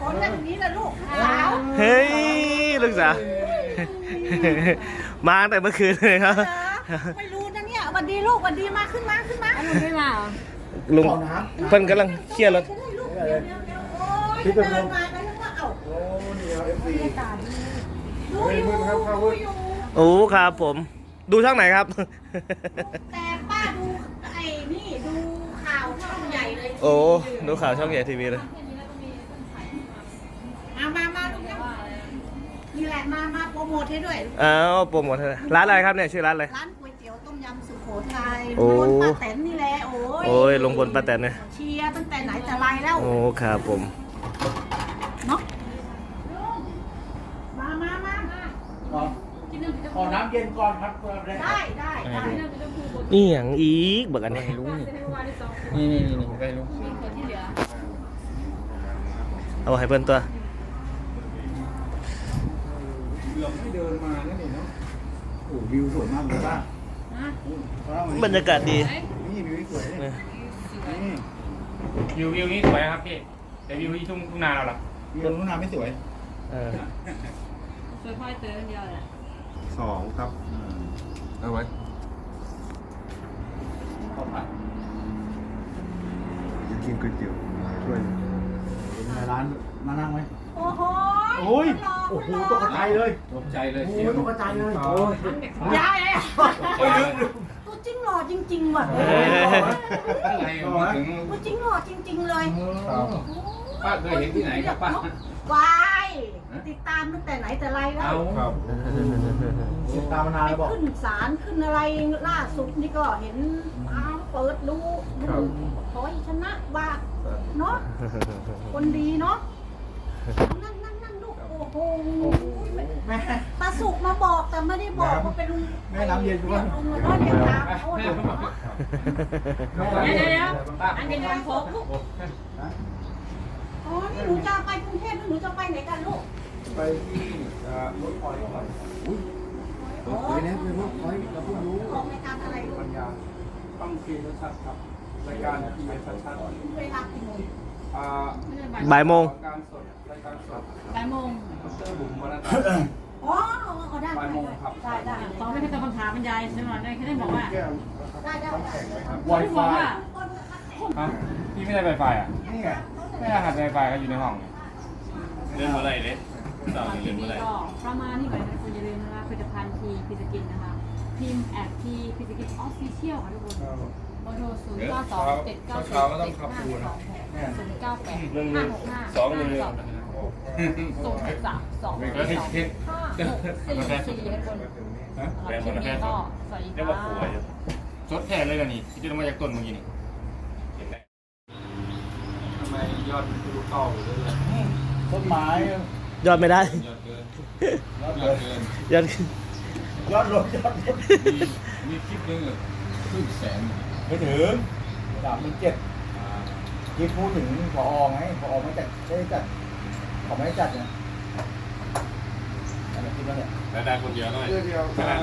ฝนแบบนี้ละลูกสาวเฮ้ยลูกสาวมาตั้งแต่เมื่อคืนเลยครับเหรอไม่รู้นะเนี่ยสวันดีลูกสวันดีมาขึ้นมาขึ้นมาลุงไม่มาเหรอลุงเพิ่นกำลังเคลียร์รถจะได้ลูกเดี๋ยวเดี๋ยวเดี๋ยวโอ้ยเดินมาแล้วนึกว่าเอ้าโอ้นี่เอาเอฟซีดูอยู่ดูอยู่โอ้ครับผม ดูช่องไหนครับ แต่ป้าดูไอ้นี่ดูข่าวช่องใหญ่เลย โอ้ ดูข่าวช่องใหญ่ทีวีเลย มามามาลูกเนี่ยนี่แหละมามาโปรโมทให้ด้วย อ้าวโปรโมทให้ร้านอะไรครับเนี่ยชื่อร้านอะไร ร้านก๋วยเตี๋ยวต้มยำสุโขทัยโอ้ ลุงพลป้าแตนนี่แหละโอ้ยโอ้ยลงบนป้าแตนเนี่ยเชียร์ตั้งแต่ไหนแต่ไรแล้ว โอ้ครับผมเนาะมามามาขอน้ำเย็นก่อนครับเพื่อนเลยได้ได้ได้นี่อย่างอีกเบิกอันนี้นี่นี่นี่ไปลุงเอาให้เพิ่นตัว เกือบไม่เดินมาแล้วนี่เนาะโอ้วิวสวยมากเลยป้าบรรยากาศดีนี่วิวสวยนี่นี่วิววิวนี่สวยนะครับพี่แต่วิวที่ทุ่งทุ่งนาเราล่ะวิวนู้นน้ำไม่สวยเออช่วยพ่อยเตอเดียวแหละสองครับเอาไว้ข้าวผัดกินก๋วยเตี๋ยวช่วยในร้านมานั่งไหมโอ้โห โอ้ยรโอ้โหตกใจเลย ตกใจเลยโอ้ยตกใจเลยโอ้ยยายเลยตัวจริงหล่อจริงๆว่ะอะไรมาถึงตัวจริงหล่อจริง ๆ เลยครับป้าเคยเห็นที่ไหนครับป้าวายติดตามตั้งแต่ไหนแต่ไรแล้วเอาครับติดตามมานานไปแล้วบอกขึ้นศาลขึ้นอะไรล่าสุดนี่ก็เห็นอ้าวเปิดดูครับขอให้ชนะว่าเนาะคนดีเนาะนั่งนั่งนั่งลูก โอ้โหแม่ตาสุกมาบอกแต่ไม่ได้บอกว่าเป็นลุงแม่น้ำเย็นด้เรีวยย กลุงเลยเนาะเรียกตามโอ้ยเดี๋ยวเดี๋ยวเดี๋ยวอันเป็นการพบอ๋อนี่หนูจะไปกรุงเทพหรือหนูจะไปไหนกันลูกไปที่รถคอยก่อนอุ้ยไปแล้วไปรถคอยเราเพิ่งรู้ออกรายการอะไรลูกปัญญาต้องเกณฑ์ชัดครับรายการทีวีชัดเวลากี่โมงๆอ่า บ่ายโมงการสดรายการสดบ่ายโมงดรบุ๋มวรรณัฐอ๋อเอาได้ได้ได้ได้ตอนไม่ได้ตอบคำถามบรรยายใช่ไหมได้แค่ได้บอกว่าแก้วได้ได้ได้ไวไม่ไฟบอกว่าฮะพี่ไม่ได้ไวไฟอะนี่ไงไม่ได้หัดไวไฟก็อยู่ในห้องเล่นอะไรเลยสาวทีเล่นนี้อะไรก็ประมาณนี้ก่อนนะคุณอย่าลืมนะคะผลิตภัณฑ์ทีพิสกินนะคะพิมพ์แอดทีพิสกินออฟฟิเชียลค่ะทุกคนเบอร์โทรศูนย์เก้าสองเจ็ดเก้าสี่เจ็ดห้าสองหก ศูนย์เก้าแปดห้าหกห้าสองหนึ่งสองศูนย์สามสองสองห้าหกสี่สี่ให้คนคลิปนี้ก็สวัสดีเรียกว่าป่วยค่ะชดแทนเลยกันนี่ที่จะมาจากต้นเมื่อกี้นี่เห็นไหมทำไมยอดดูเก่าเลยต้นไม้ยอดไม่ได้ ยอดเกินยอดยเลอดยเกินยอดยอดลดยอดลดมีมีคลิปนึงครึ่งแสนไม่ถึงสามเป็นเจ็ด ที่พูดถึงพอไงพอไม่จัดไม่ได้จัดเขาไม่ได้จัดไงอะไรคิดว่าเนี่ยแล้วได้คนเดียวหน่อยเดียวขนาด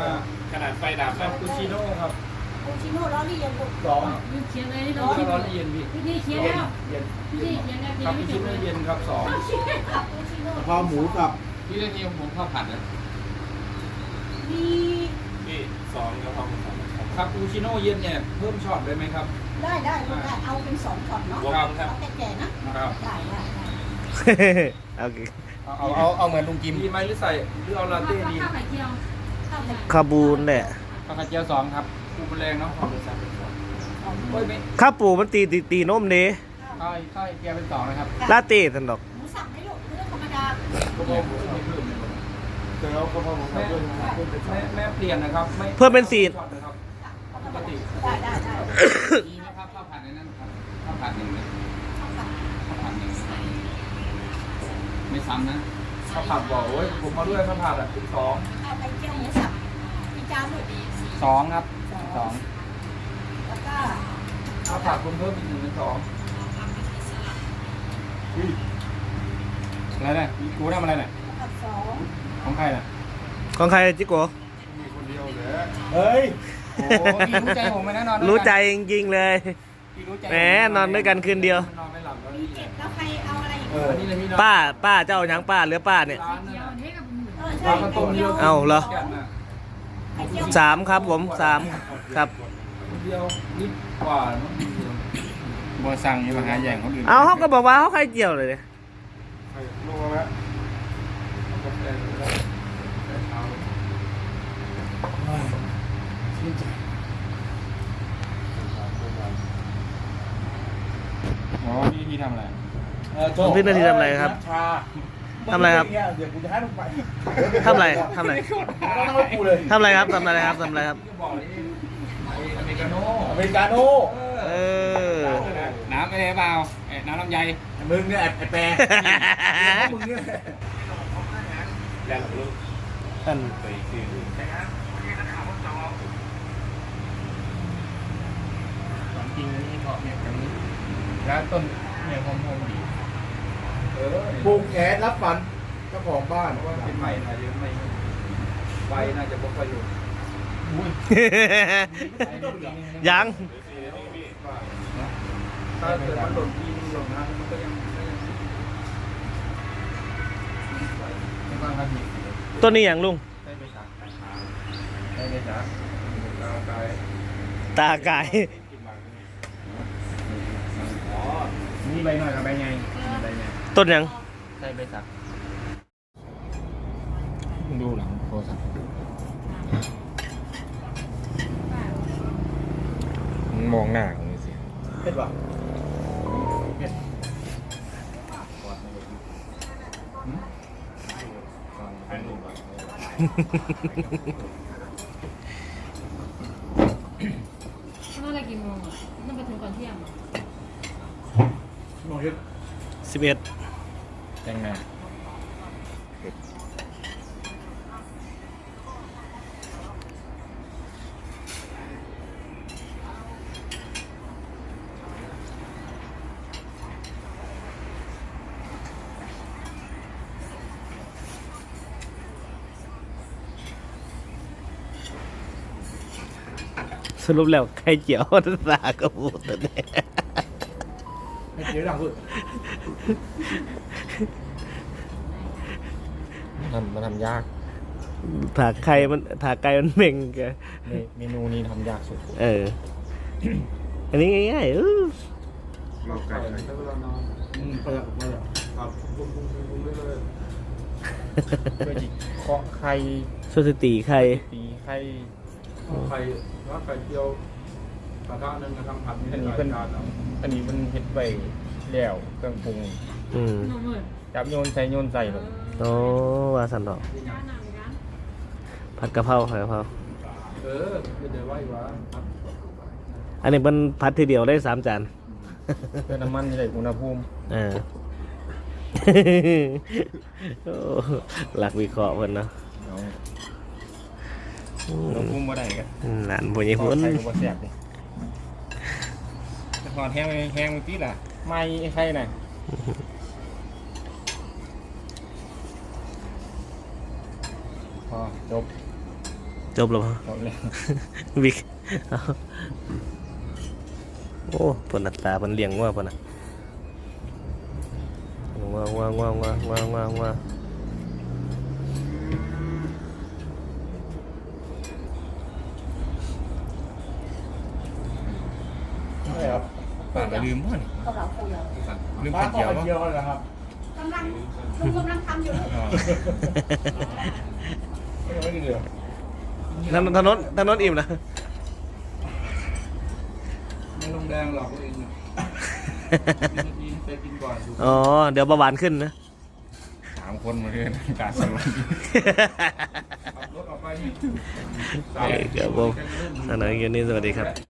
ขนาดไฟดับคาปูชิโน่ครับปูชิโน่ล้อลี่ยังลูกสองยืนเขียนเลยนี่เราคิดร้อนเย็นพี่พี่นี่เขียนแล้วเย็นพี่นี่เขียนแล้วเขียนไม่จบเลยเย็นครับสองปูชิโน่ครับปูชิโน่ข้าวหมูกับพี่เรื่องนี้ผมข้าวผัดนะมีพี่สองกะเพราหมูสับ คาปูชิโน่เย็นเนี่ยเพิ่มช็อตได้ไหมครับ ได้ได้ลูกได้เอาเป็นสองช็อตเนาะครับครับเอาแต่แก่ๆนะครับได้ได้ได้โอเคเอาเอาเอาเหมือนลุงกิมดีไหมหรือใส่หรือเอาลาเต้ดีข้าวไข่เจียวข้าวแต่คาบูนแหละข้าวไข่เจียวสองครับปูแมลงเนาะโอ้ยไม่ข้าวปูมันตีตีตีนมเด้ข้าวข้าวไข่เจียวเป็นสองนะครับลาเต้สันดอก หมูสับไหมลูกเรื่องธรรมดาก็บอกผมไม่เพิ่มเลยเดี๋ยวก็พอผมด้วยแม่แม่เปลี่ยนนะครับไม่เพิ่มเป็นสี่ ช็อตนะครับปกติ ได้ได้ได้มีไหมครับข้าวผัดในนั้นครับข้าวผัดหนึ่งเลยข้าวผัดหนึ่งไม่ซ้ำนะข้าวผัดบอกโอ้ยผมมาด้วยข้าวผัดอะสองเอาไปเจียวหมูสับพี่จานลูกสองครับสองแล้วก็ข้าวผัดผมเพิ่มอีกหนึ่งเป็นสองอะไรเนี่ยกูทำอะไรเนี่ยของใครน่ะของใครจิโกมีคนเดียวเลยเฮ้ย โอ้พี่รู้ใจผมไหมนะนอน รู้ใจจริงๆเลยพี่รู้ใจแหมนอนด้วยกันคืนเดียว นอนไม่หลับแล้วมีนี่เจ็ดแล้วใครเอาอะไรอีกเอออันนี้เลยพี่นะป้าป้าเจ้าหยังป้าเหลือป้าเนี่ย ร้านนั่นเดี๋ยวน่ะนี้กับเออปใช่ลากระต้มเดียวเอาเหรอแก่นน่ะไข่เจียวสามครับผมสามครับ เดียวนิดกว่าเนอะบัวสั่งอยู่มาหาแย่งคนอื่นเอาเขาก็บอกว่าเขาใครเกี่ยวเลยเนี่ยลงแล้วเอากาแฟแล้วเอา อ๋อ พี่พี่ทำอะไรเออโจ้พี่นาทีทำอะไรครับชาทำอะไรครับ เดี๋ยวกูจะให้มึงไปทำอะไรทำอะไรต้องให้กูเลยทำอะไรครับทำอะไรครับทำอะไรครับก็บอกเลยไอ้อเมริกาโน่อเมริกาโน่เออน้ำอะไรเปล่าเอ้ยน้ำลำไยมึงเนี่ยไอ้แปรมึงเนี่ยท่านของจริงนี่เพาะเนี่ยกันนี้แล้วต้น เนี่ยหอมๆดีเออปลูกแขนรับฝันเจ้าของบ้านว่าเป็นใหม่น่าจะไม่ใบน่าจะบ่ค่อยอยู่ยังถ้าเกิดมันหล่นที่หล่นน้ำมันก็ยังก็ยังไม่ต้องครับพี่ต้นนี้อย่างลุงได้ไปสักได้ไหมจ๊ะตาตายตากาย อ๋อ นี่ใบหน่อยกับใบไงใบไงต้นหยังได้ไปสักดูหลังโทรศัพท์มองหน้าของมันสิเห็นป่ะต้องอะไรกี่โมงอะต้องไปถึงก่อนเที่ยงเหรอ มองเห็น สิบเอ็ดแต่งหน้าสรุปแล้วใครเกี่ยวตากระพูดตัวเนี่ย ไม่เจียวหลังสุดทำมันทำยากถากไข่มันถากไก่มันเม่งแกเมเมนูนี้ทำยากสุดเออ อันนี้ง่ายๆเออเราไก่ใช้เวลานอนอืมเปิดเปิดครับบุ้มบุ้มบุ้มบุ้มได้เลยเพื่อจิเคาะไข่สถิติไข่ตีไข่ไข่ถ้าไข่เจียวกระทะหนึงกระทำผัดนี่อันหนี้ลายเป็นจานเอา อันนี้มันเห็ดไปแล้วเครื่องปรุงอืมหนุ่มหมื่นจับโยนใส่โยนใส่แบบโอ้ว่าสันดอกจ้าหนังกันผัดกะเพราผัดกะเพราเออไม่ได้ไว้ว่าครับอันนี้มันผัดทีเดียวได้สามจานเพื่อน้ำมันจะได้อุณหภูมิเออโอ้หลักวิเคราะห์เพิ่นเนาะเอาอือุณหมภูมิบ่ได้กันหลานบ่ใหญ่ทอพุ่ดนไข่ก็บ่แซ่บนี่แต่ ทอดแห้งแห้งเมื่อกี้ล่ะ ไม่ไข่น่ะพอจบ จบแล้วบ่จบเลยวิกเอาโอ้เพิ่นอัตราเพิ่นเลี้ยงว่าเพิ่นน่ะว้าวว้าวว้าวว้าวว้าวว้าวว้าว ใช่ครับ ป่าน ไปลืมบ่นี่กะเพราฟูเหรอลืมบ้าไข่นก็เจียวไข่บ่เจียวเลยครับกำลังลุงกำลังทำอยู่อ๋อไม่ได้เดือดถนนถนนถนนอิ่มนะไม่ลงแดงหรอกตัวเองเนี่ยกินไปกินก่อนดูอ๋อ เดี๋ยวเบาหวานขึ้นนะสามคนมาเรื่อยการสรุปขับรถออกไปนี่เออครับผมสำหรับคลิปนี้สวัสดีครับ